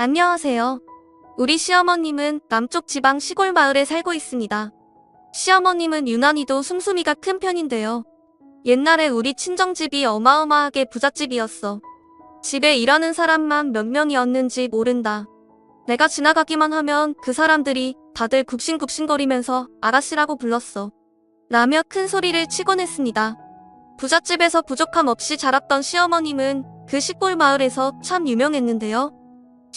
안녕하세요. 우리 시어머님은 남쪽 지방 시골 마을에 살고 있습니다. 시어머님은 유난히도 숨숨이가 큰 편인데요. 옛날에 우리 친정집이 어마어마하게 부잣집이었어. 집에 일하는 사람만 몇 명이었는지 모른다. 내가 지나가기만 하면 그 사람들이 다들 굽신굽신거리면서 아가씨라고 불렀어. 라며 큰 소리를 치곤 했습니다. 부잣집에서 부족함 없이 자랐던 시어머님은 그 시골 마을에서 참 유명했는데요.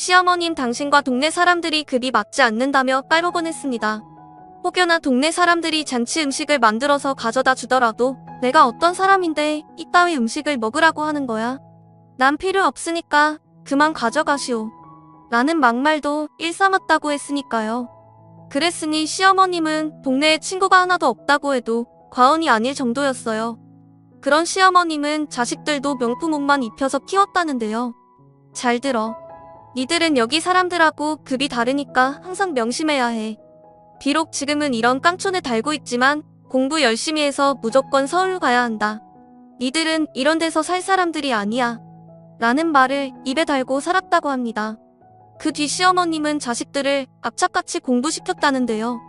시어머님 당신과 동네 사람들이 급이 맞지 않는다며 깔보곤 했습니다. 혹여나 동네 사람들이 잔치 음식을 만들어서 가져다 주더라도 내가 어떤 사람인데 이따위 음식을 먹으라고 하는 거야. 난 필요 없으니까 그만 가져가시오. 라는 막말도 일삼았다고 했으니까요. 그랬으니 시어머님은 동네에 친구가 하나도 없다고 해도 과언이 아닐 정도였어요. 그런 시어머님은 자식들도 명품 옷만 입혀서 키웠다는데요. 잘 들어. 니들은 여기 사람들하고 급이 다르니까 항상 명심해야 해. 비록 지금은 이런 깡촌에 달고 있지만 공부 열심히 해서 무조건 서울 가야 한다. 니들은 이런 데서 살 사람들이 아니야. 라는 말을 입에 달고 살았다고 합니다. 그 뒤 시어머님은 자식들을 악착같이 공부시켰다는데요.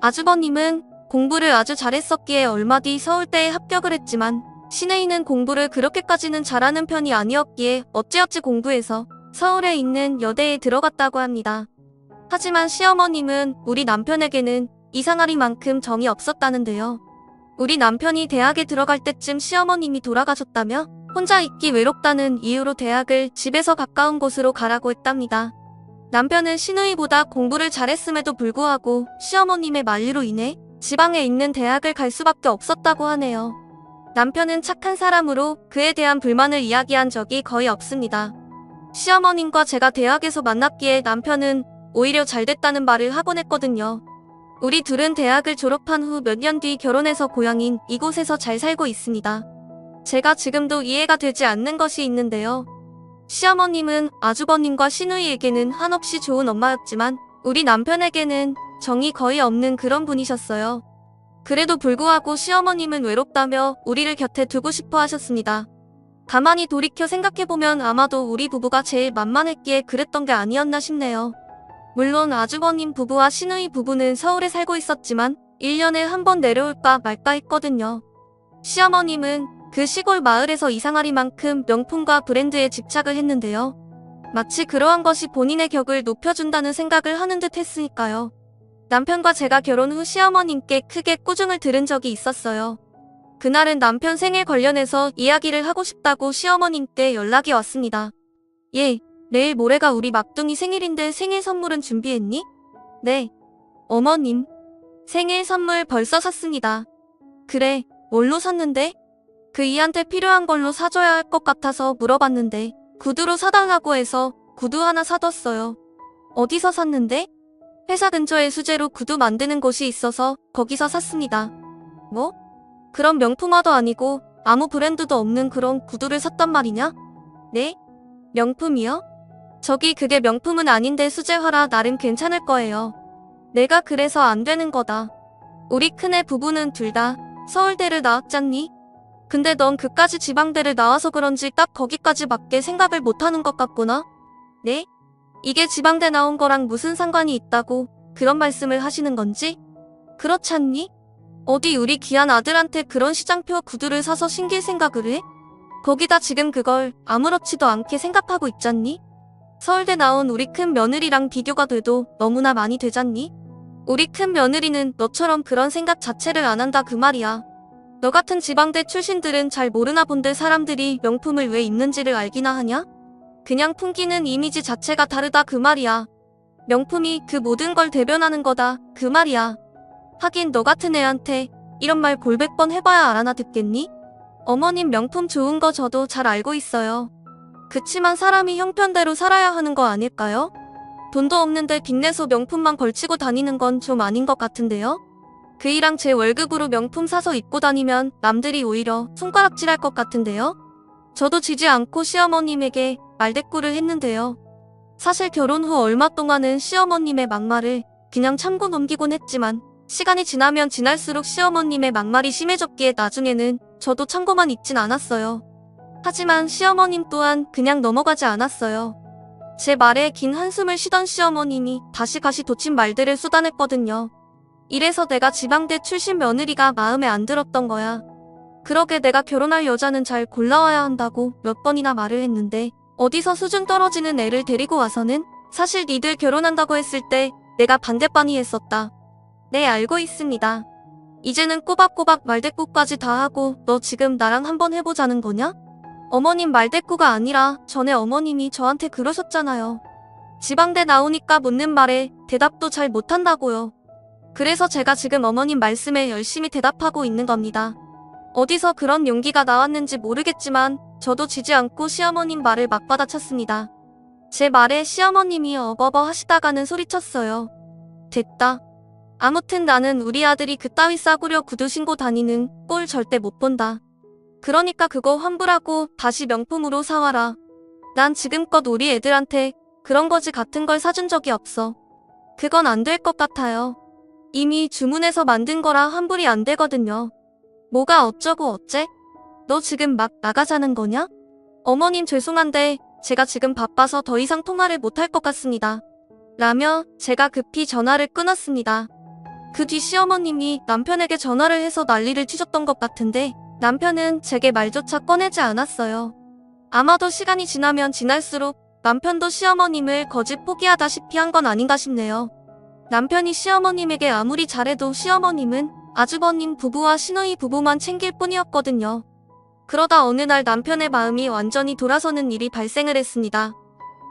아주버님은 공부를 아주 잘했었기에 얼마 뒤 서울대에 합격을 했지만 신혜인은 공부를 그렇게까지는 잘하는 편이 아니었기에 어찌어찌 공부해서 서울에 있는 여대에 들어갔다고 합니다. 하지만 시어머님은 우리 남편에게는 이상하리만큼 정이 없었다는데요. 우리 남편이 대학에 들어갈 때쯤 시어머님이 돌아가셨다며 혼자 있기 외롭다는 이유로 대학을 집에서 가까운 곳으로 가라고 했답니다. 남편은 신우이보다 공부를 잘했음에도 불구하고 시어머님의 만류로 인해 지방에 있는 대학을 갈 수밖에 없었다고 하네요. 남편은 착한 사람으로 그에 대한 불만을 이야기한 적이 거의 없습니다. 시어머님과 제가 대학에서 만났기에 남편은 오히려 잘 됐다는 말을 하곤 했거든요. 우리 둘은 대학을 졸업한 후 몇 년 뒤 결혼해서 고향인 이곳에서 잘 살고 있습니다. 제가 지금도 이해가 되지 않는 것이 있는데요. 시어머님은 아주버님과 시누이에게는 한없이 좋은 엄마였지만 우리 남편에게는 정이 거의 없는 그런 분이셨어요. 그래도 불구하고 시어머님은 외롭다며 우리를 곁에 두고 싶어 하셨습니다. 가만히 돌이켜 생각해보면 아마도 우리 부부가 제일 만만했기에 그랬던 게 아니었나 싶네요. 물론 아주버님 부부와 시누이 부부는 서울에 살고 있었지만 1년에 한 번 내려올까 말까 했거든요. 시어머님은 그 시골 마을에서 이상하리만큼 명품과 브랜드에 집착을 했는데요. 마치 그러한 것이 본인의 격을 높여준다는 생각을 하는 듯 했으니까요. 남편과 제가 결혼 후 시어머님께 크게 꾸중을 들은 적이 있었어요. 그날은 남편 생일 관련해서 이야기를 하고 싶다고 시어머님께 연락이 왔습니다. 예, 내일 모레가 우리 막둥이 생일인데 생일 선물은 준비했니? 네. 어머님. 생일 선물 벌써 샀습니다. 그래, 뭘로 샀는데? 그 이한테 필요한 걸로 사줘야 할 것 같아서 물어봤는데 구두로 사달라고 해서 구두 하나 사뒀어요. 어디서 샀는데? 회사 근처에 수제로 구두 만드는 곳이 있어서 거기서 샀습니다. 뭐? 그런 명품화도 아니고 아무 브랜드도 없는 그런 구두를 샀단 말이냐? 네? 명품이요? 저기 그게 명품은 아닌데 수제화라 나름 괜찮을 거예요. 내가 그래서 안 되는 거다. 우리 큰애 부부는 둘 다 서울대를 나왔잖니? 근데 넌 그까지 지방대를 나와서 그런지 딱 거기까지 맞게 생각을 못하는 것 같구나? 네? 이게 지방대 나온 거랑 무슨 상관이 있다고 그런 말씀을 하시는 건지? 그렇잖니? 어디 우리 귀한 아들한테 그런 시장표 구두를 사서 신길 생각을 해? 거기다 지금 그걸 아무렇지도 않게 생각하고 있잖니? 서울대 나온 우리 큰 며느리랑 비교가 돼도 너무나 많이 되잖니? 우리 큰 며느리는 너처럼 그런 생각 자체를 안 한다 그 말이야. 너 같은 지방대 출신들은 잘 모르나 본데 사람들이 명품을 왜 입는지를 알기나 하냐? 그냥 풍기는 이미지 자체가 다르다 그 말이야. 명품이 그 모든 걸 대변하는 거다 그 말이야. 하긴 너 같은 애한테 이런 말 골백 번 해봐야 알아나 듣겠니? 어머님 명품 좋은 거 저도 잘 알고 있어요. 그치만 사람이 형편대로 살아야 하는 거 아닐까요? 돈도 없는데 빚내서 명품만 걸치고 다니는 건 좀 아닌 것 같은데요? 그이랑 제 월급으로 명품 사서 입고 다니면 남들이 오히려 손가락질할 것 같은데요? 저도 지지 않고 시어머님에게 말대꾸를 했는데요. 사실 결혼 후 얼마 동안은 시어머님의 막말을 그냥 참고 넘기곤 했지만 시간이 지나면 지날수록 시어머님의 막말이 심해졌기에 나중에는 저도 참고만 있진 않았어요. 하지만 시어머님 또한 그냥 넘어가지 않았어요. 제 말에 긴 한숨을 쉬던 시어머님이 다시 가시 돋친 말들을 쏟아냈거든요. 이래서 내가 지방대 출신 며느리가 마음에 안 들었던 거야. 그러게 내가 결혼할 여자는 잘 골라와야 한다고 몇 번이나 말을 했는데 어디서 수준 떨어지는 애를 데리고 와서는 사실 니들 결혼한다고 했을 때 내가 반대반이 했었다. 네 알고 있습니다. 이제는 꼬박꼬박 말대꾸까지 다 하고 너 지금 나랑 한번 해보자는 거냐? 어머님 말대꾸가 아니라 전에 어머님이 저한테 그러셨잖아요. 지방대 나오니까 묻는 말에 대답도 잘 못한다고요. 그래서 제가 지금 어머님 말씀에 열심히 대답하고 있는 겁니다. 어디서 그런 용기가 나왔는지 모르겠지만 저도 지지 않고 시어머님 말을 막 받아쳤습니다. 제 말에 시어머님이 어버버 하시다가는 소리쳤어요. 됐다. 아무튼 나는 우리 아들이 그따위 싸구려 구두 신고 다니는 꼴 절대 못 본다. 그러니까 그거 환불하고 다시 명품으로 사와라. 난 지금껏 우리 애들한테 그런 거지 같은 걸 사준 적이 없어. 그건 안 될 것 같아요. 이미 주문해서 만든 거라 환불이 안 되거든요. 뭐가 어쩌고 어째? 너 지금 막 나가자는 거냐? 어머님 죄송한데 제가 지금 바빠서 더 이상 통화를 못 할 것 같습니다. 라며 제가 급히 전화를 끊었습니다. 그 뒤 시어머님이 남편에게 전화를 해서 난리를 치셨던 것 같은데 남편은 제게 말조차 꺼내지 않았어요. 아마도 시간이 지나면 지날수록 남편도 시어머님을 거짓 포기하다시피 한 건 아닌가 싶네요. 남편이 시어머님에게 아무리 잘해도 시어머님은 아주버님 부부와 시누이 부부만 챙길 뿐이었거든요. 그러다 어느 날 남편의 마음이 완전히 돌아서는 일이 발생을 했습니다.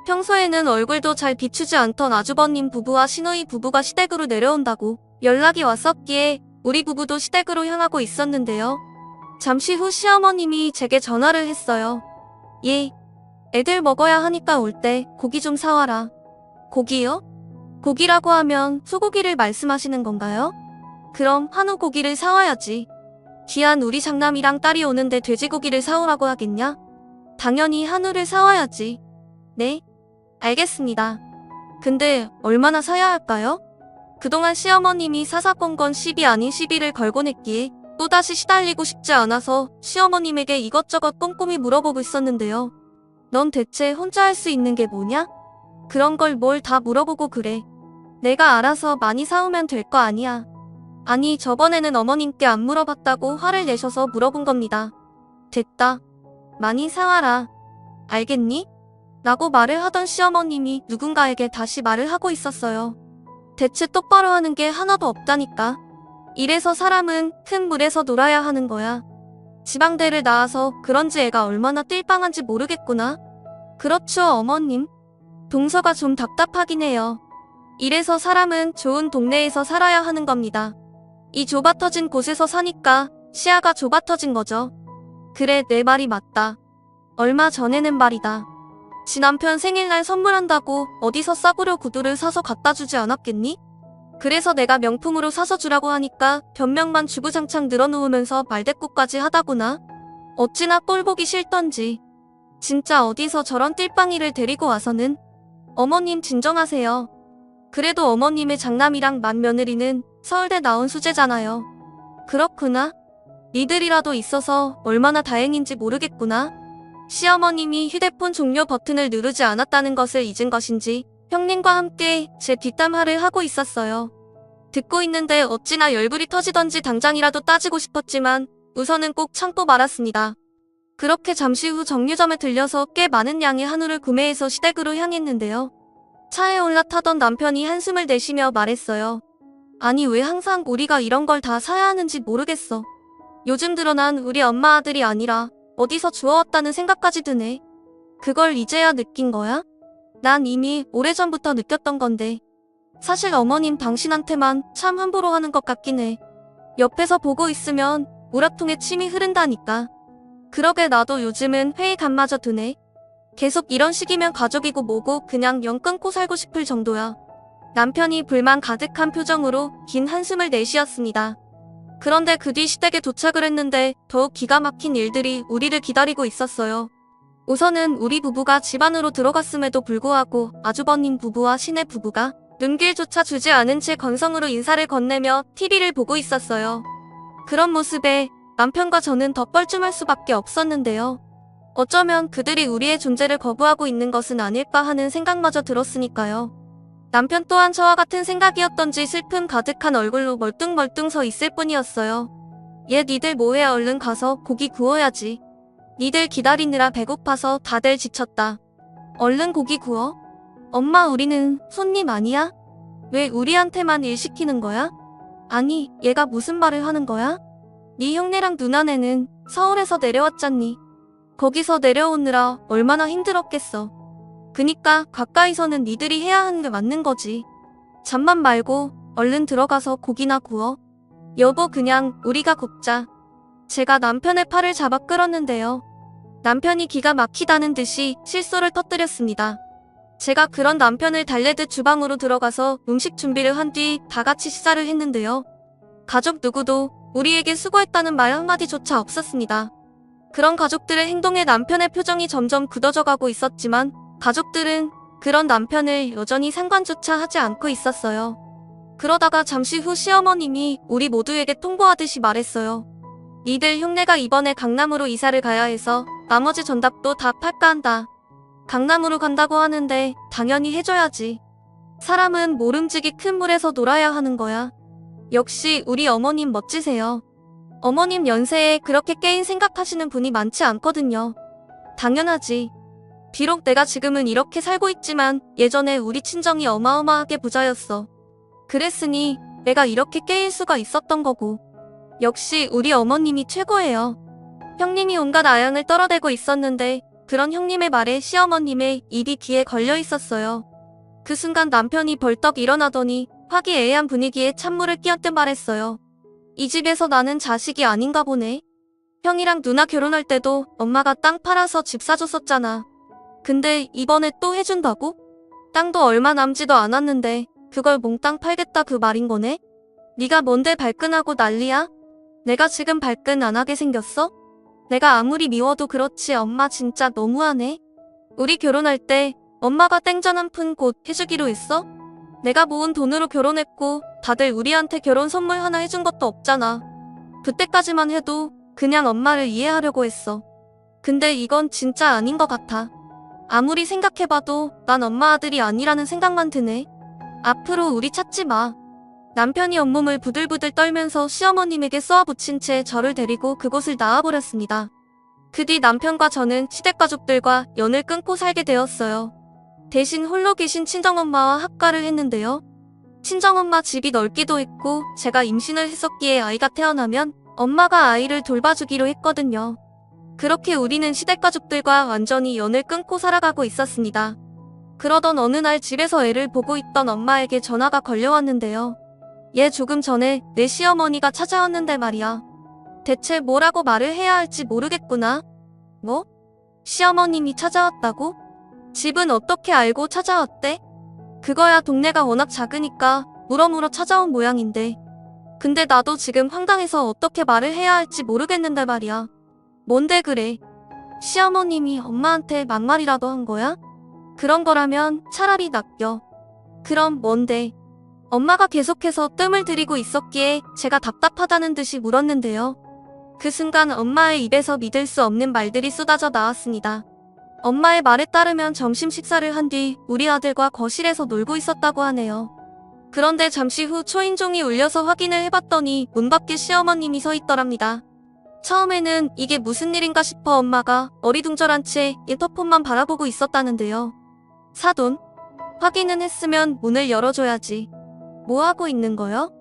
평소에는 얼굴도 잘 비추지 않던 아주버님 부부와 시누이 부부가 시댁으로 내려온다고 연락이 왔었기에 우리 부부도 시댁으로 향하고 있었는데요. 잠시 후 시어머님이 제게 전화를 했어요. 예. 애들 먹어야 하니까 올 때 고기 좀 사와라. 고기요? 고기라고 하면 소고기를 말씀하시는 건가요? 그럼 한우 고기를 사와야지. 귀한 우리 장남이랑 딸이 오는데 돼지고기를 사오라고 하겠냐? 당연히 한우를 사와야지. 네? 알겠습니다. 근데 얼마나 사야 할까요? 그동안 시어머님이 사사건건 시비 아닌 시비를 걸곤 했기에 또다시 시달리고 싶지 않아서 시어머님에게 이것저것 꼼꼼히 물어보고 있었는데요. 넌 대체 혼자 할 수 있는 게 뭐냐? 그런 걸 뭘 다 물어보고 그래. 내가 알아서 많이 사오면 될 거 아니야. 아니, 저번에는 어머님께 안 물어봤다고 화를 내셔서 물어본 겁니다. 됐다. 많이 사와라. 알겠니? 라고 말을 하던 시어머님이 누군가에게 다시 말을 하고 있었어요. 대체 똑바로 하는 게 하나도 없다니까. 이래서 사람은 큰 물에서 놀아야 하는 거야. 지방대를 나와서 그런지 애가 얼마나 띨빵한지 모르겠구나. 그렇죠, 어머님. 동서가 좀 답답하긴 해요. 이래서 사람은 좋은 동네에서 살아야 하는 겁니다. 이 좁아터진 곳에서 사니까 시야가 좁아터진 거죠. 그래, 내 말이 맞다. 얼마 전에는 말이다. 지 남편 생일날 선물한다고 어디서 싸구려 구두를 사서 갖다 주지 않았겠니? 그래서 내가 명품으로 사서 주라고 하니까 변명만 주구장창 늘어놓으면서 말대꾸까지 하다구나. 어찌나 꼴 보기 싫던지. 진짜 어디서 저런 띨빵이를 데리고 와서는 어머님 진정하세요. 그래도 어머님의 장남이랑 맏며느리는 서울대 나온 수제잖아요. 그렇구나. 니들이라도 있어서 얼마나 다행인지 모르겠구나. 시어머님이 휴대폰 종료 버튼을 누르지 않았다는 것을 잊은 것인지 형님과 함께 제 뒷담화를 하고 있었어요. 듣고 있는데 어찌나 열불이 터지던지 당장이라도 따지고 싶었지만 우선은 꼭 참고 말았습니다. 그렇게 잠시 후 정류점에 들려서 꽤 많은 양의 한우를 구매해서 시댁으로 향했는데요. 차에 올라타던 남편이 한숨을 내쉬며 말했어요. 아니 왜 항상 우리가 이런 걸 다 사야 하는지 모르겠어. 요즘 들어 난 우리 엄마 아들이 아니라 어디서 주워왔다는 생각까지 드네. 그걸 이제야 느낀 거야? 난 이미 오래전부터 느꼈던 건데. 사실 어머님 당신한테만 참 함부로 하는 것 같긴 해. 옆에서 보고 있으면 우라통에 침이 흐른다니까. 그러게 나도 요즘은 회의감마저 드네. 계속 이런 식이면 가족이고 뭐고 그냥 영 끊고 살고 싶을 정도야. 남편이 불만 가득한 표정으로 긴 한숨을 내쉬었습니다. 그런데 그 뒤 시댁에 도착을 했는데 더욱 기가 막힌 일들이 우리를 기다리고 있었어요. 우선은 우리 부부가 집 안으로 들어갔음에도 불구하고 아주버님 부부와 시내 부부가 눈길조차 주지 않은 채 건성으로 인사를 건네며 TV를 보고 있었어요. 그런 모습에 남편과 저는 더 뻘쭘할 수밖에 없었는데요. 어쩌면 그들이 우리의 존재를 거부하고 있는 것은 아닐까 하는 생각마저 들었으니까요. 남편 또한 저와 같은 생각이었던지 슬픔 가득한 얼굴로 멀뚱멀뚱 서 있을 뿐이었어요. 얘 니들 뭐해 얼른 가서 고기 구워야지. 니들 기다리느라 배고파서 다들 지쳤다. 얼른 고기 구워? 엄마 우리는 손님 아니야? 왜 우리한테만 일 시키는 거야? 아니 얘가 무슨 말을 하는 거야? 네 형네랑 누나네는 서울에서 내려왔잖니. 거기서 내려오느라 얼마나 힘들었겠어. 그니까 가까이서는 니들이 해야 하는 게 맞는 거지. 잠만 말고 얼른 들어가서 고기나 구워. 여보 그냥 우리가 굽자. 제가 남편의 팔을 잡아 끌었는데요. 남편이 기가 막히다는 듯이 실소를 터뜨렸습니다. 제가 그런 남편을 달래듯 주방으로 들어가서 음식 준비를 한 뒤 다 같이 식사를 했는데요. 가족 누구도 우리에게 수고했다는 말 한마디조차 없었습니다. 그런 가족들의 행동에 남편의 표정이 점점 굳어져 가고 있었지만 가족들은 그런 남편을 여전히 상관조차 하지 않고 있었어요. 그러다가 잠시 후 시어머님이 우리 모두에게 통보하듯이 말했어요. 니들 흉내가 이번에 강남으로 이사를 가야 해서 나머지 전답도 다 팔까 한다. 강남으로 간다고 하는데 당연히 해줘야지. 사람은 모름지기 큰 물에서 놀아야 하는 거야. 역시 우리 어머님 멋지세요. 어머님 연세에 그렇게 깨인 생각하시는 분이 많지 않거든요. 당연하지. 비록 내가 지금은 이렇게 살고 있지만 예전에 우리 친정이 어마어마하게 부자였어. 그랬으니 내가 이렇게 깨일 수가 있었던 거고. 역시 우리 어머님이 최고예요. 형님이 온갖 아양을 떨어대고 있었는데 그런 형님의 말에 시어머님의 입이 귀에 걸려 있었어요. 그 순간 남편이 벌떡 일어나더니 화기애애한 분위기에 찬물을 끼얹듯 말했어요. 이 집에서 나는 자식이 아닌가 보네. 형이랑 누나 결혼할 때도 엄마가 땅 팔아서 집 사줬었잖아. 근데 이번에 또 해준다고? 땅도 얼마 남지도 않았는데 그걸 몽땅 팔겠다 그 말인 거네? 네가 뭔데 발끈하고 난리야? 내가 지금 발끈 안 하게 생겼어? 내가 아무리 미워도 그렇지 엄마 진짜 너무하네. 우리 결혼할 때 엄마가 땡전 한 푼 곧 해주기로 했어? 내가 모은 돈으로 결혼했고 다들 우리한테 결혼 선물 하나 해준 것도 없잖아. 그때까지만 해도 그냥 엄마를 이해하려고 했어. 근데 이건 진짜 아닌 것 같아. 아무리 생각해봐도 난 엄마 아들이 아니라는 생각만 드네. 앞으로 우리 찾지 마. 남편이 온몸을 부들부들 떨면서 시어머님에게 쏘아붙인 채 저를 데리고 그곳을 나와버렸습니다. 그 뒤 남편과 저는 시댁가족들과 연을 끊고 살게 되었어요. 대신 홀로 계신 친정엄마와 합가를 했는데요. 친정엄마 집이 넓기도 했고 제가 임신을 했었기에 아이가 태어나면 엄마가 아이를 돌봐주기로 했거든요. 그렇게 우리는 시댁가족들과 완전히 연을 끊고 살아가고 있었습니다. 그러던 어느 날 집에서 애를 보고 있던 엄마에게 전화가 걸려왔는데요. 얘 조금 전에 내 시어머니가 찾아왔는데 말이야. 대체 뭐라고 말을 해야 할지 모르겠구나. 뭐? 시어머님이 찾아왔다고? 집은 어떻게 알고 찾아왔대? 그거야 동네가 워낙 작으니까 물어물어 찾아온 모양인데. 근데 나도 지금 황당해서 어떻게 말을 해야 할지 모르겠는데 말이야. 뭔데 그래? 시어머님이 엄마한테 막말이라도 한 거야? 그런 거라면 차라리 낚여. 그럼 뭔데? 엄마가 계속해서 뜸을 들이고 있었기에 제가 답답하다는 듯이 물었는데요. 그 순간 엄마의 입에서 믿을 수 없는 말들이 쏟아져 나왔습니다. 엄마의 말에 따르면 점심 식사를 한 뒤 우리 아들과 거실에서 놀고 있었다고 하네요. 그런데 잠시 후 초인종이 울려서 확인을 해봤더니 문 밖에 시어머님이 서 있더랍니다. 처음에는 이게 무슨 일인가 싶어 엄마가 어리둥절한 채 인터폰만 바라보고 있었다는데요. 사돈? 확인은 했으면 문을 열어줘야지. 뭐 하고 있는 거요?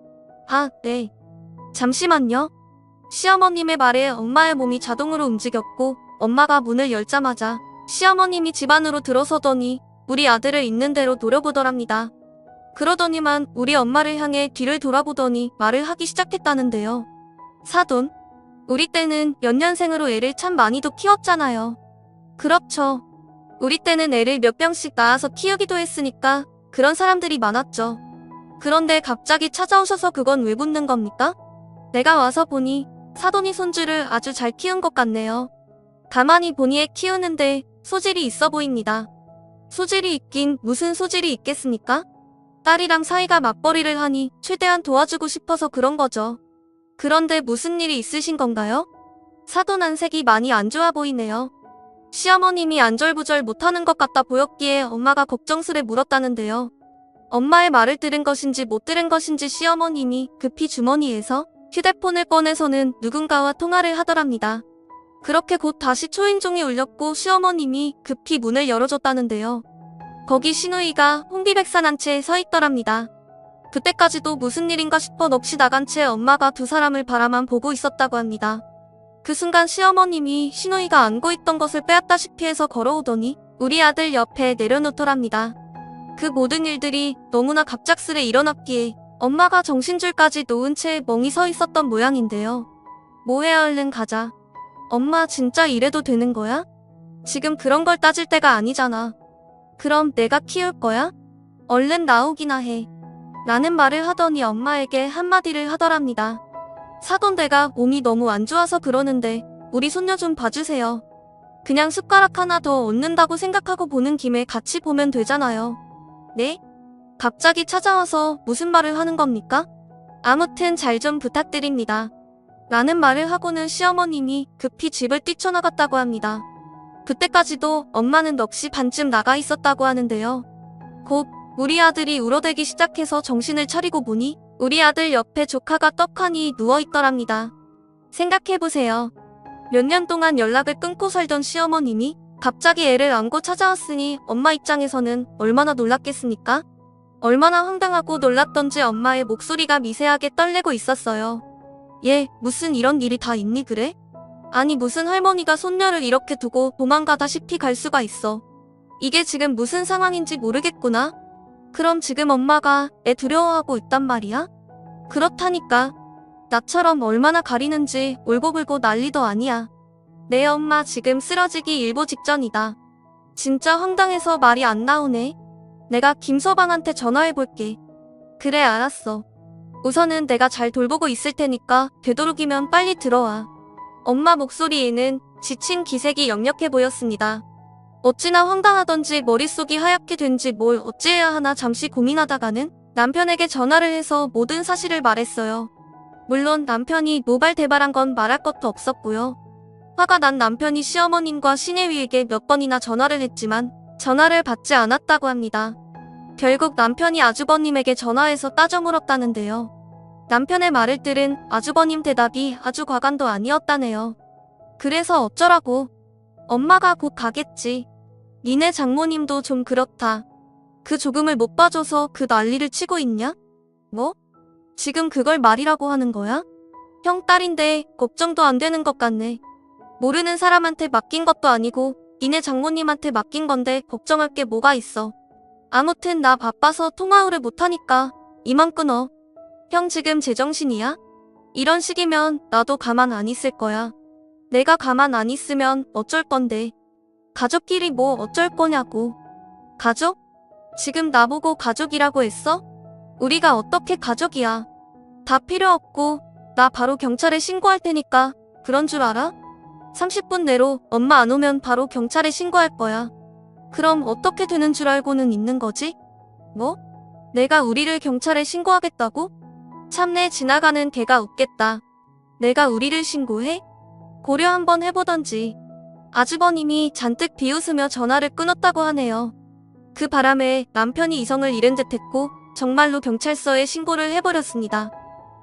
아, 네. 잠시만요. 시어머님의 말에 엄마의 몸이 자동으로 움직였고 엄마가 문을 열자마자 시어머님이 집 안으로 들어서더니 우리 아들을 있는 대로 노려보더랍니다. 그러더니만 우리 엄마를 향해 뒤를 돌아보더니 말을 하기 시작했다는데요. 사돈, 우리 때는 연년생으로 애를 참 많이도 키웠잖아요. 그렇죠. 우리 때는 애를 몇 병씩 낳아서 키우기도 했으니까 그런 사람들이 많았죠. 그런데 갑자기 찾아오셔서 그건 왜 묻는 겁니까? 내가 와서 보니 사돈이 손주를 아주 잘 키운 것 같네요. 가만히 보니 애 키우는데 소질이 있어 보입니다. 소질이 있긴 무슨 소질이 있겠습니까? 딸이랑 사이가 맞벌이를 하니 최대한 도와주고 싶어서 그런 거죠. 그런데 무슨 일이 있으신 건가요? 사돈 안색이 많이 안 좋아 보이네요. 시어머님이 안절부절 못하는 것 같다 보였기에 엄마가 걱정스레 물었다는데요. 엄마의 말을 들은 것인지 못 들은 것인지 시어머님이 급히 주머니에서 휴대폰을 꺼내서는 누군가와 통화를 하더랍니다. 그렇게 곧 다시 초인종이 울렸고 시어머님이 급히 문을 열어줬다는데요. 거기 신우이가 홍비백산 한채서 있더랍니다. 그때까지도 무슨 일인가 싶어 넋이 나간 채 엄마가 두 사람을 바라만 보고 있었다고 합니다. 그 순간 시어머님이 신우이가 안고 있던 것을 빼앗다시피 해서 걸어오더니 우리 아들 옆에 내려놓더랍니다. 그 모든 일들이 너무나 갑작스레 일어났기에 엄마가 정신줄까지 놓은 채 멍이 서 있었던 모양인데요. 뭐해 얼른 가자. 엄마 진짜 이래도 되는 거야? 지금 그런 걸 따질 때가 아니잖아. 그럼 내가 키울 거야? 얼른 나오기나 해. 라는 말을 하더니 엄마에게 한마디를 하더랍니다. 사돈대가 몸이 너무 안 좋아서 그러는데 우리 손녀 좀 봐주세요. 그냥 숟가락 하나 더 얻는다고 생각하고 보는 김에 같이 보면 되잖아요. 네? 갑자기 찾아와서 무슨 말을 하는 겁니까? 아무튼 잘 좀 부탁드립니다. 라는 말을 하고는 시어머님이 급히 집을 뛰쳐나갔다고 합니다. 그때까지도 엄마는 넋이 반쯤 나가 있었다고 하는데요. 곧 우리 아들이 울어대기 시작해서 정신을 차리고 보니 우리 아들 옆에 조카가 떡하니 누워있더랍니다. 생각해보세요. 몇 년 동안 연락을 끊고 살던 시어머님이 갑자기 애를 안고 찾아왔으니 엄마 입장에서는 얼마나 놀랐겠습니까? 얼마나 황당하고 놀랐던지 엄마의 목소리가 미세하게 떨리고 있었어요. 얘, 무슨 이런 일이 다 있니 그래? 아니 무슨 할머니가 손녀를 이렇게 두고 도망가다시피 갈 수가 있어. 이게 지금 무슨 상황인지 모르겠구나. 그럼 지금 엄마가 애 두려워하고 있단 말이야? 그렇다니까. 나처럼 얼마나 가리는지 울고불고 난리도 아니야. 내 엄마 지금 쓰러지기 일보 직전이다. 진짜 황당해서 말이 안 나오네. 내가 김서방한테 전화해볼게. 그래 알았어. 우선은 내가 잘 돌보고 있을 테니까 되도록이면 빨리 들어와. 엄마 목소리에는 지친 기색이 역력해 보였습니다. 어찌나 황당하던지 머릿속이 하얗게 된지 뭘 어찌해야 하나 잠시 고민하다가는 남편에게 전화를 해서 모든 사실을 말했어요. 물론 남편이 노발대발한 건 말할 것도 없었고요. 화가 난 남편이 시어머님과 시내위에게 몇 번이나 전화를 했지만 전화를 받지 않았다고 합니다. 결국 남편이 아주버님에게 전화해서 따져 물었다는데요. 남편의 말을 들은 아주버님 대답이 아주 과간도 아니었다네요. 그래서 어쩌라고? 엄마가 곧 가겠지. 니네 장모님도 좀 그렇다. 그 조금을 못 봐줘서 그 난리를 치고 있냐? 뭐? 지금 그걸 말이라고 하는 거야? 형 딸인데 걱정도 안 되는 것 같네. 모르는 사람한테 맡긴 것도 아니고 니네 장모님한테 맡긴 건데 걱정할 게 뭐가 있어. 아무튼 나 바빠서 통화를 못하니까 이만 끊어. 형 지금 제정신이야? 이런 식이면 나도 가만 안 있을 거야. 내가 가만 안 있으면 어쩔 건데. 가족끼리 뭐 어쩔 거냐고. 가족? 지금 나보고 가족이라고 했어? 우리가 어떻게 가족이야. 다 필요 없고 나 바로 경찰에 신고할 테니까 그런 줄 알아? 30분 내로 엄마 안 오면 바로 경찰에 신고할 거야. 그럼 어떻게 되는 줄 알고는 있는 거지? 뭐? 내가 우리를 경찰에 신고하겠다고? 참내 지나가는 개가 웃겠다. 내가 우리를 신고해? 고려 한번 해보던지. 아주버님이 잔뜩 비웃으며 전화를 끊었다고 하네요. 그 바람에 남편이 이성을 잃은 듯 했고 정말로 경찰서에 신고를 해버렸습니다.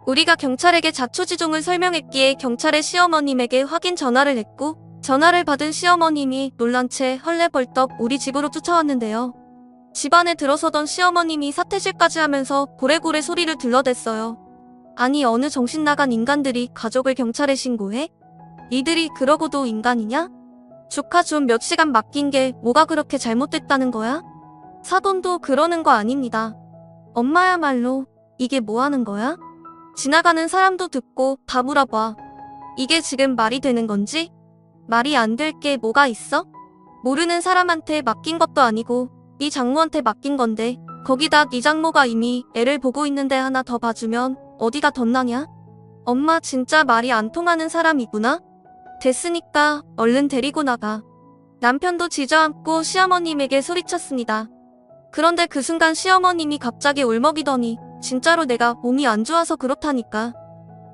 우리가 경찰에게 자초지종을 설명했기에 경찰의 시어머님에게 확인 전화를 했고 전화를 받은 시어머님이 놀란 채 헐레벌떡 우리 집으로 쫓아왔는데요. 집안에 들어서던 시어머님이 사태질까지 하면서 고래고래 소리를 들러댔어요. 아니 어느 정신 나간 인간들이 가족을 경찰에 신고해? 이들이 그러고도 인간이냐? 조카 좀 몇 시간 맡긴 게 뭐가 그렇게 잘못됐다는 거야? 사돈도 그러는 거 아닙니다. 엄마야말로 이게 뭐 하는 거야? 지나가는 사람도 듣고 다 물어봐. 이게 지금 말이 되는 건지? 말이 안 될 게 뭐가 있어? 모르는 사람한테 맡긴 것도 아니고 네 장모한테 맡긴 건데 거기다 네 장모가 이미 애를 보고 있는데 하나 더 봐주면 어디가 덧나냐? 엄마 진짜 말이 안 통하는 사람이구나? 됐으니까 얼른 데리고 나가. 남편도 지저앉고 시어머님에게 소리쳤습니다. 그런데 그 순간 시어머님이 갑자기 울먹이더니 진짜로 내가 몸이 안 좋아서 그렇다니까.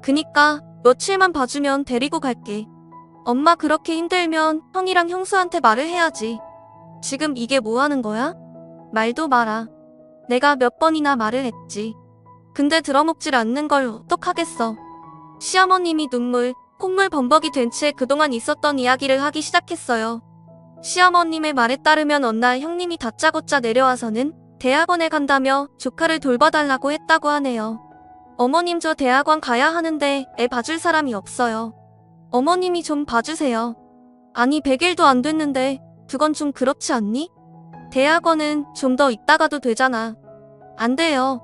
그니까 며칠만 봐주면 데리고 갈게. 엄마 그렇게 힘들면 형이랑 형수한테 말을 해야지. 지금 이게 뭐 하는 거야? 말도 마라. 내가 몇 번이나 말을 했지. 근데 들어먹질 않는 걸 어떡하겠어. 시어머님이 눈물, 콧물 범벅이 된 채 그동안 있었던 이야기를 하기 시작했어요. 시어머님의 말에 따르면 어느 날 형님이 다짜고짜 내려와서는 대학원에 간다며 조카를 돌봐달라고 했다고 하네요. 어머님 저 대학원 가야 하는데 애 봐줄 사람이 없어요. 어머님이 좀 봐주세요. 아니 100일도 안 됐는데 그건 좀 그렇지 않니? 대학원은 좀 더 있다가도 되잖아. 안 돼요.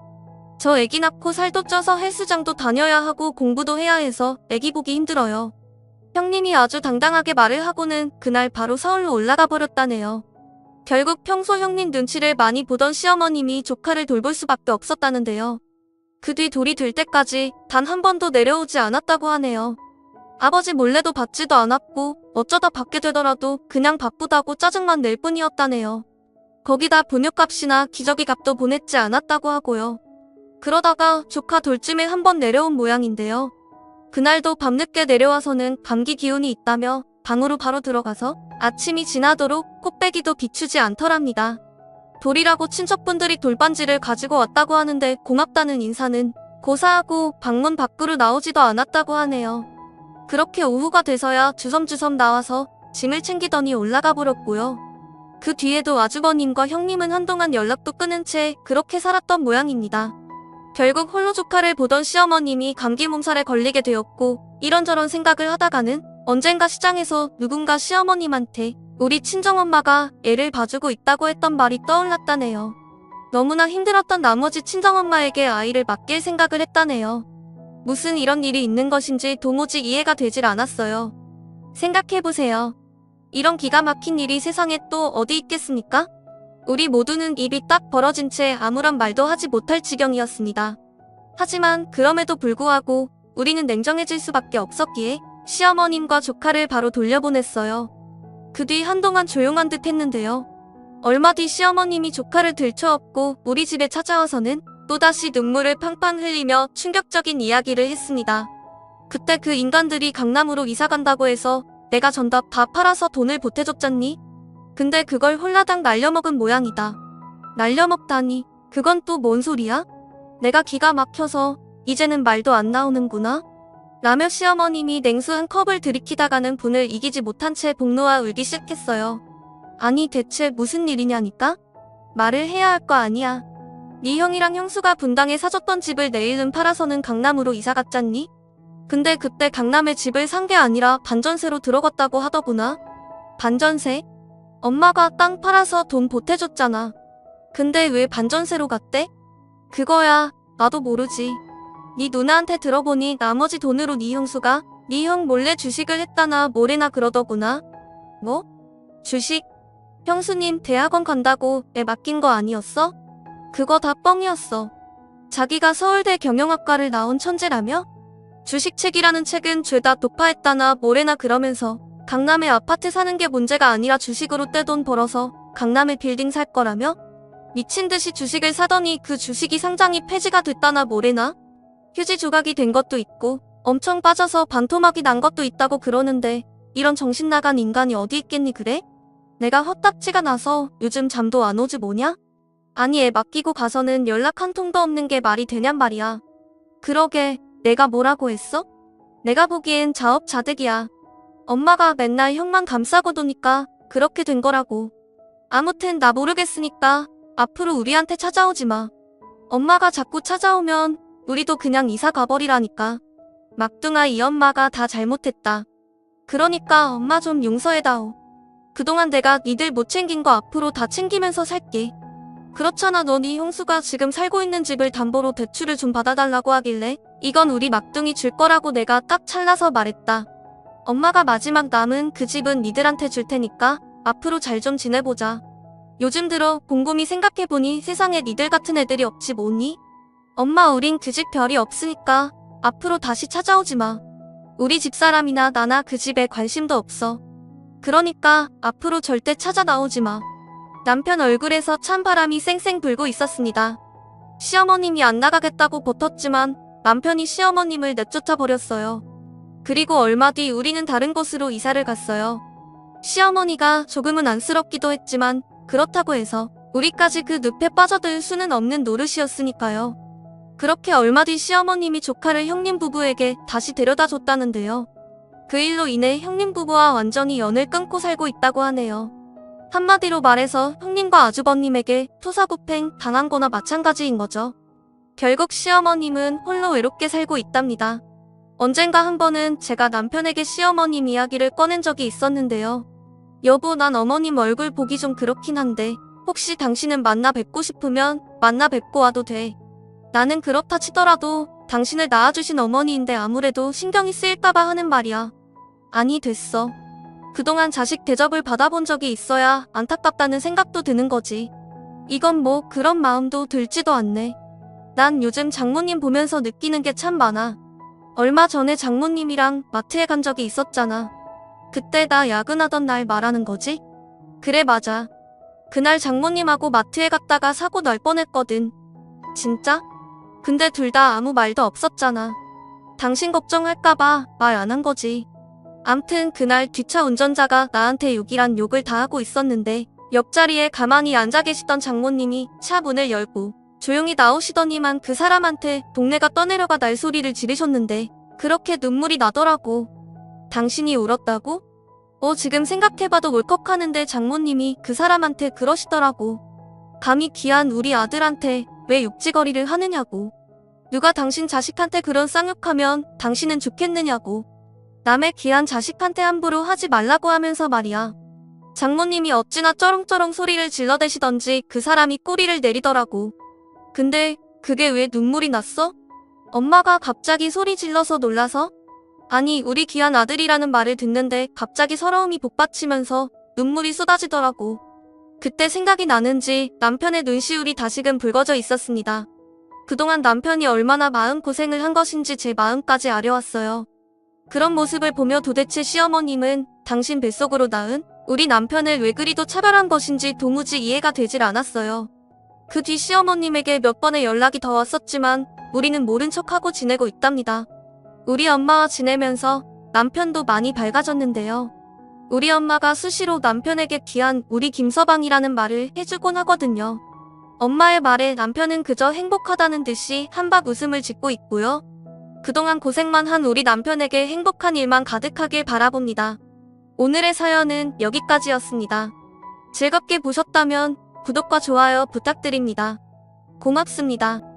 저 애기 낳고 살도 쪄서 헬스장도 다녀야 하고 공부도 해야 해서 애기 보기 힘들어요. 형님이 아주 당당하게 말을 하고는 그날 바로 서울로 올라가 버렸다네요. 결국 평소 형님 눈치를 많이 보던 시어머님이 조카를 돌볼 수밖에 없었다는데요. 그 뒤 돌이 들 때까지 단 한 번도 내려오지 않았다고 하네요. 아버지 몰래도 받지도 않았고 어쩌다 받게 되더라도 그냥 바쁘다고 짜증만 낼 뿐이었다네요. 거기다 분유값이나 기저귀 값도 보냈지 않았다고 하고요. 그러다가 조카 돌쯤에 한번 내려온 모양인데요. 그날도 밤늦게 내려와서는 감기 기운이 있다며 방으로 바로 들어가서 아침이 지나도록 코빼기도 비추지 않더랍니다. 돌이라고 친척분들이 돌반지를 가지고 왔다고 하는데 고맙다는 인사는 고사하고 방문 밖으로 나오지도 않았다고 하네요. 그렇게 오후가 돼서야 주섬주섬 나와서 짐을 챙기더니 올라가 버렸고요. 그 뒤에도 아주버님과 형님은 한동안 연락도 끊은 채 그렇게 살았던 모양입니다. 결국 홀로 조카를 보던 시어머님이 감기 몸살에 걸리게 되었고 이런저런 생각을 하다가는 언젠가 시장에서 누군가 시어머님한테 우리 친정엄마가 애를 봐주고 있다고 했던 말이 떠올랐다네요. 너무나 힘들었던 나머지 친정엄마에게 아이를 맡길 생각을 했다네요. 무슨 이런 일이 있는 것인지 도무지 이해가 되질 않았어요. 생각해보세요. 이런 기가 막힌 일이 세상에 또 어디 있겠습니까? 우리 모두는 입이 딱 벌어진 채 아무런 말도 하지 못할 지경이었습니다. 하지만 그럼에도 불구하고 우리는 냉정해질 수밖에 없었기에 시어머님과 조카를 바로 돌려보냈어요. 그 뒤 한동안 조용한 듯 했는데요. 얼마 뒤 시어머님이 조카를 들쳐업고 우리 집에 찾아와서는 또다시 눈물을 팡팡 흘리며 충격적인 이야기를 했습니다. 그때 그 인간들이 강남으로 이사 간다고 해서 내가 전답 다 팔아서 돈을 보태줬잖니? 근데 그걸 홀라당 날려먹은 모양이다. 날려먹다니, 그건 또 뭔 소리야? 내가 기가 막혀서 이제는 말도 안 나오는구나. 라며 시어머님이 냉수 한 컵을 들이키다가는 분을 이기지 못한 채 복노와 울기 시작했어요. 아니 대체 무슨 일이냐니까? 말을 해야 할 거 아니야. 네 형이랑 형수가 분당에 사줬던 집을 내일은 팔아서는 강남으로 이사 갔잖니? 근데 그때 강남에 집을 산 게 아니라 반전세로 들어갔다고 하더구나. 반전세? 엄마가 땅 팔아서 돈 보태줬잖아. 근데 왜 반전세로 갔대? 그거야 나도 모르지. 네 누나한테 들어보니 나머지 돈으로 네 형수가 네 형 몰래 주식을 했다나 뭐래나 그러더구나. 뭐? 주식? 형수님 대학원 간다고 애 맡긴 거 아니었어? 그거 다 뻥이었어. 자기가 서울대 경영학과를 나온 천재라며? 주식책이라는 책은 죄다 독파했다나 뭐래나 그러면서 강남에 아파트 사는 게 문제가 아니라 주식으로 떼돈 벌어서 강남에 빌딩 살 거라며? 미친 듯이 주식을 사더니 그 주식이 상장이 폐지가 됐다나 뭐래나? 휴지 조각이 된 것도 있고 엄청 빠져서 반토막이 난 것도 있다고 그러는데 이런 정신 나간 인간이 어디 있겠니 그래? 내가 헛딱지가 나서 요즘 잠도 안 오지 뭐냐? 아니 애 맡기고 가서는 연락 한 통도 없는 게 말이 되냔 말이야. 그러게 내가 뭐라고 했어? 내가 보기엔 자업자득이야. 엄마가 맨날 형만 감싸고 도니까 그렇게 된 거라고. 아무튼 나 모르겠으니까 앞으로 우리한테 찾아오지 마. 엄마가 자꾸 찾아오면 우리도 그냥 이사 가버리라니까. 막둥아 이 엄마가 다 잘못했다. 그러니까 엄마 좀 용서해다오. 그동안 내가 니들 못 챙긴 거 앞으로 다 챙기면서 살게. 그렇잖아 너네 형수가 지금 살고 있는 집을 담보로 대출을 좀 받아달라고 하길래 이건 우리 막둥이 줄 거라고 내가 딱 찰나서 말했다. 엄마가 마지막 남은 그 집은 니들한테 줄 테니까 앞으로 잘 좀 지내보자. 요즘 들어 곰곰이 생각해보니 세상에 니들 같은 애들이 없지 뭐니? 엄마 우린 그 집 별이 없으니까 앞으로 다시 찾아오지 마. 우리 집사람이나 나나 그 집에 관심도 없어. 그러니까 앞으로 절대 찾아 나오지 마. 남편 얼굴에서 찬바람이 쌩쌩 불고 있었습니다. 시어머님이 안 나가겠다고 버텼지만 남편이 시어머님을 내쫓아 버렸어요. 그리고 얼마 뒤 우리는 다른 곳으로 이사를 갔어요. 시어머니가 조금은 안쓰럽기도 했지만 그렇다고 해서 우리까지 그 늪에 빠져들 수는 없는 노릇이었으니까요. 그렇게 얼마 뒤 시어머님이 조카를 형님 부부에게 다시 데려다 줬다는데요. 그 일로 인해 형님 부부와 완전히 연을 끊고 살고 있다고 하네요. 한마디로 말해서 형님과 아주버님에게 토사구팽 당한 거나 마찬가지인 거죠. 결국 시어머님은 홀로 외롭게 살고 있답니다. 언젠가 한 번은 제가 남편에게 시어머님 이야기를 꺼낸 적이 있었는데요. 여보, 난 어머님 얼굴 보기 좀 그렇긴 한데, 혹시 당신은 만나 뵙고 싶으면 만나 뵙고 와도 돼. 나는 그렇다 치더라도 당신을 낳아주신 어머니인데 아무래도 신경이 쓰일까봐 하는 말이야. 아니, 됐어. 그동안 자식 대접을 받아본 적이 있어야 안타깝다는 생각도 드는 거지. 이건 뭐 그런 마음도 들지도 않네. 난 요즘 장모님 보면서 느끼는 게 참 많아. 얼마 전에 장모님이랑 마트에 간 적이 있었잖아. 그때 나 야근하던 날 말하는 거지? 그래, 맞아. 그날 장모님하고 마트에 갔다가 사고 날 뻔했거든. 진짜? 근데 둘 다 아무 말도 없었잖아. 당신 걱정할까봐 말 안 한 거지. 암튼 그날 뒷차 운전자가 나한테 욕이란 욕을 다 하고 있었는데 옆자리에 가만히 앉아 계시던 장모님이 차 문을 열고 조용히 나오시더니만 그 사람한테 동네가 떠내려가 날 소리를 지르셨는데 그렇게 눈물이 나더라고. 당신이 울었다고? 어, 지금 생각해봐도 울컥하는데 장모님이 그 사람한테 그러시더라고. 감히 귀한 우리 아들한테 왜 욕지거리를 하느냐고. 누가 당신 자식한테 그런 쌍욕하면 당신은 죽겠느냐고. 남의 귀한 자식한테 함부로 하지 말라고 하면서 말이야. 장모님이 어찌나 쩌렁쩌렁 소리를 질러대시던지 그 사람이 꼬리를 내리더라고. 근데 그게 왜 눈물이 났어? 엄마가 갑자기 소리 질러서 놀라서? 아니, 우리 귀한 아들이라는 말을 듣는데 갑자기 서러움이 복받치면서 눈물이 쏟아지더라고. 그때 생각이 나는지 남편의 눈시울이 다시금 붉어져 있었습니다. 그동안 남편이 얼마나 마음고생을 한 것인지 제 마음까지 아려왔어요. 그런 모습을 보며 도대체 시어머님은 당신 뱃속으로 낳은 우리 남편을 왜 그리도 차별한 것인지 도무지 이해가 되질 않았어요. 그 뒤 시어머님에게 몇 번의 연락이 더 왔었지만 우리는 모른 척하고 지내고 있답니다. 우리 엄마와 지내면서 남편도 많이 밝아졌는데요. 우리 엄마가 수시로 남편에게 귀한 우리 김서방이라는 말을 해주곤 하거든요. 엄마의 말에 남편은 그저 행복하다는 듯이 한박 웃음을 짓고 있고요. 그동안 고생만 한 우리 남편에게 행복한 일만 가득하길 바라봅니다. 오늘의 사연은 여기까지였습니다. 즐겁게 보셨다면 구독과 좋아요 부탁드립니다. 고맙습니다.